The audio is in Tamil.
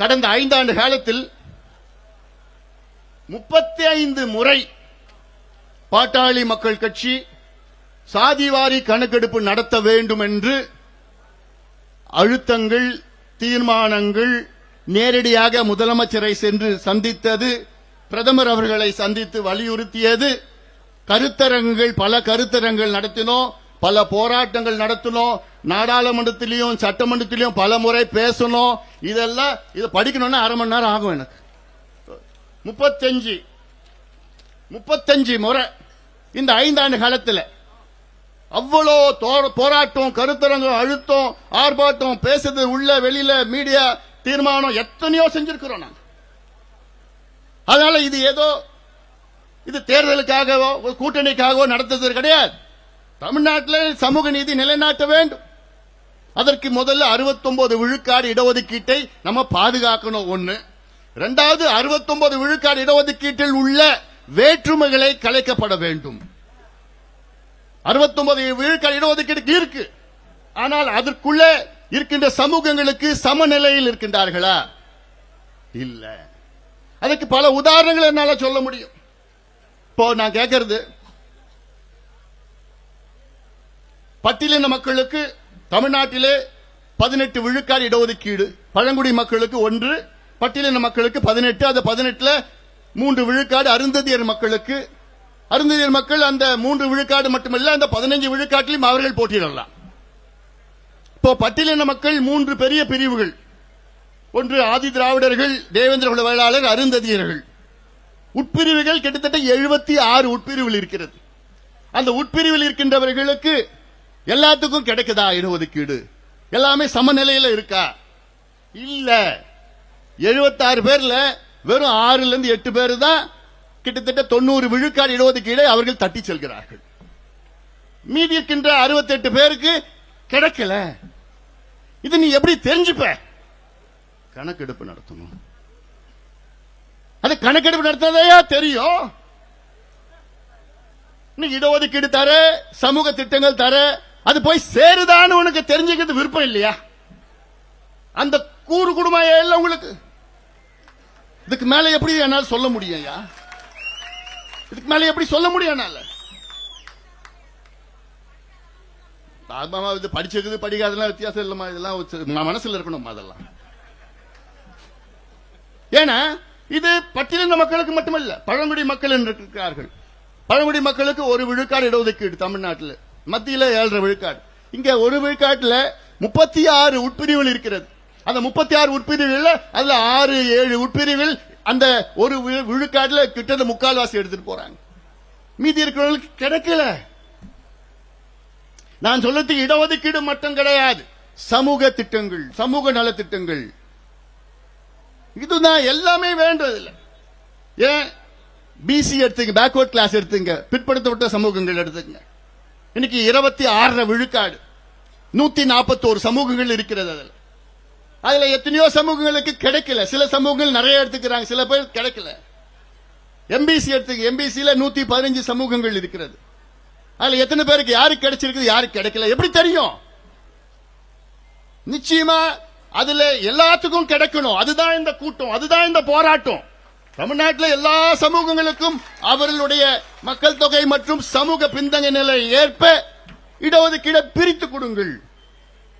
கடந்த ஐந்தாண்டு காலத்தில் முப்பத்தி ஐந்து முறை பாட்டாளி மக்கள் கட்சி சாதிவாரி கணக்கெடுப்பு நடத்த வேண்டும் என்று அழுத்தங்கள் தீர்மானங்கள் நேரடியாக முதலமைச்சரை சென்று சந்தித்தது பிரதமர் அவர்களை சந்தித்து வலியுறுத்தியது. கருத்தரங்குகள் பல கருத்தரங்குகள் நடத்தினோம் பல போராட்டங்கள் நடத்தினோம். நாடாளுமன்றத்திலையும் சட்டமன்றத்திலையும் பல முறை பேசணும். இதெல்லாம் இதை படிக்கணும்னா அரை மணி நேரம் ஆகும் எனக்கு. முப்பத்தஞ்சு முப்பத்தஞ்சு முறை இந்த ஐந்தாண்டு காலத்தில் அவ்வளோ போராட்டம் கருத்தரங்கம் அழுத்தம் ஆர்ப்பாட்டம் பேசுறது உள்ள வெளியில மீடியா தீர்மானம் எத்தனையோ செஞ்சிருக்கிறோம் நாங்கள் அதனால இது ஏதோ இது தேர்தலுக்காகவோ கூட்டணிக்காகவோ நடத்துறது கிடையாது. தமிழ்நாட்டில் சமூக நீதி நிலைநாட்ட வேண்டும். அதற்கு முதல்ல 69 விழுக்காடு இடஒதுக்கீட்டை நம்ம பாதுகாக்கணும். ஒண்ணு. இரண்டாவது 69 விழுக்காடு இடஒதுக்கீட்டில் உள்ள வேற்றுமைகளை கலைக்கப்பட வேண்டும். 69 விழுக்காடு இடஒதுக்கீடு இருக்கு. ஆனால் அதற்குள்ள இருக்கின்ற சமூகங்களுக்கு சமநிலையில் இருக்கின்றார்களா? இல்ல. அதுக்கு பல உதாரணங்கள் என்னால சொல்ல முடியும். இப்போ நான் கேட்கறது பட்டியலின மக்களுக்கு தமிழ்நாட்டிலே பதினெட்டு விழுக்காடு இடஒதுக்கீடு பழங்குடி மக்களுக்கு ஒன்று பட்டியலின மக்களுக்கு பதினெட்டு அந்த பதினெட்டுல மூன்று விழுக்காடு அருந்ததியர் மக்களுக்கு. அருந்ததியர் மக்கள் அந்த மூன்று விழுக்காடு மட்டுமல்ல அந்த பதினைஞ்சு விழுக்காட்டிலும் அவர்கள் போட்டியிடலாம். இப்போ பட்டியலின மக்கள் மூன்று பெரிய பிரிவுகள். ஒன்று ஆதி திராவிடர்கள் தேவேந்திர குல வேளாளர் அருந்ததியர்கள். உட்பிரிவுகள் கிட்டத்தட்ட எழுபத்தி ஆறு உட்பிரிவில் இருக்கிறது. அந்த உட்பிரிவில் இருக்கின்றவர்களுக்கு எல்லாத்துக்கும் கிடைக்குதா இடஒதுக்கீடு? எல்லாமே சமநிலையில இருக்கா? இல்ல. 76 பேர்ல வெறும் ஆறுல இருந்து எட்டு பேர் தான் கிட்டத்தட்ட தொண்ணூறு விழுக்காடு இடஒதுக்கீடை அவர்கள் தட்டி செல்கிறார்கள். மீதி இருக்கின்ற 68 பேருக்கு கிடைக்கல. இது நீ எப்படி தெரிஞ்சுப்ப? கணக்கெடுப்பு நடத்தணும். அது கணக்கெடுப்பு நடத்ததையா தெரியும்? இடஒதுக்கீடு தர சமூக திட்டங்கள் தர அது போய் சேருதான்னு உனக்கு தெரிஞ்சுக்கிறது விருப்பம் இல்லையா? அந்த கூறு குடும்பம் இல்ல உங்களுக்கு? இதுக்கு மேல எப்படி என்னால சொல்ல முடியும் ஐயா? இதுக்கு மேல எப்படி சொல்ல முடியும் என்னால? ஆமாமா, இது படிச்சிருக்குது படிக்காதெல்லாம் வித்தியாசம் இல்லைம்மா இதெல்லாம் நான் மனசுல இருக்கணும் அதெல்லாம். ஏன்னா இது பட்டியலின மக்களுக்கு மட்டுமல்ல பழங்குடி மக்கள் என்று இருக்கிறார்கள். பழங்குடி மக்களுக்கு ஒரு விழுக்காடு இடஒதுக்கீடு தமிழ்நாட்டில். மத்தியில ஏழரை விழுக்காடு. இங்க ஒரு விழுக்காட்டுல முப்பத்தி ஆறு உட்பிரிவுகள் இருக்கிறது. அந்த முப்பத்தி ஆறு உட்பிரிவுகள்ல அதுல ஆறு ஏழு உட்பிரிவில் அந்த ஒரு வி- விழுக்காட்டுல கிட்டத்தட்ட முக்கால்வாசி எடுத்துட்டு போறாங்க. மீதி இருக்கிறவங்களுக்கு கிடைக்கல. நான் சொல்லத்துக்கு இடஒதுக்கீடு மட்டும் கிடையாது. சமூக திட்டங்கள் சமூக நலத்திட்டங்கள். இதுதான் எல்லாமே வேண்டதில்லை. ஏன்? பிசி எடுத்துங்க பேக்வர்ட் கிளாஸ் எடுத்துங்க. பிற்படுத்தப்பட்ட சமூகங்கள் எடுத்துங்க. இன்னைக்கு இருபத்தி ஆறரை விழுக்காடு. நூத்தி நாற்பத்தோரு சமூகங்கள் இருக்கிறது அதுல. அதுல எத்தனையோ சமூகங்களுக்கு கிடைக்கல. சில சமூகங்கள் நிறைய எடுத்துக்கிறாங்க. சில பேர் கிடைக்கல. எம்பிசி எடுத்து எம்பிசியில நூத்தி பதினஞ்சு சமூகங்கள் இருக்கிறது. அதுல எத்தனை பேருக்கு யாருக்கு கிடைச்சிருக்குது யாருக்கு கிடைக்கல? எப்படி தெரியும்? நிச்சயமா அதுல எல்லாத்துக்கும் கிடைக்கணும். அதுதான் இந்த கூட்டம். அதுதான் இந்த போராட்டம். தமிழ்நாட்டில் எல்லா சமூகங்களுக்கும் அவர்களுடைய மக்கள் தொகை மற்றும் சமூக பின்தங்கிய நிலை ஏற்ப இடஒதுக்கீடை பிரித்து கொடுங்கள்.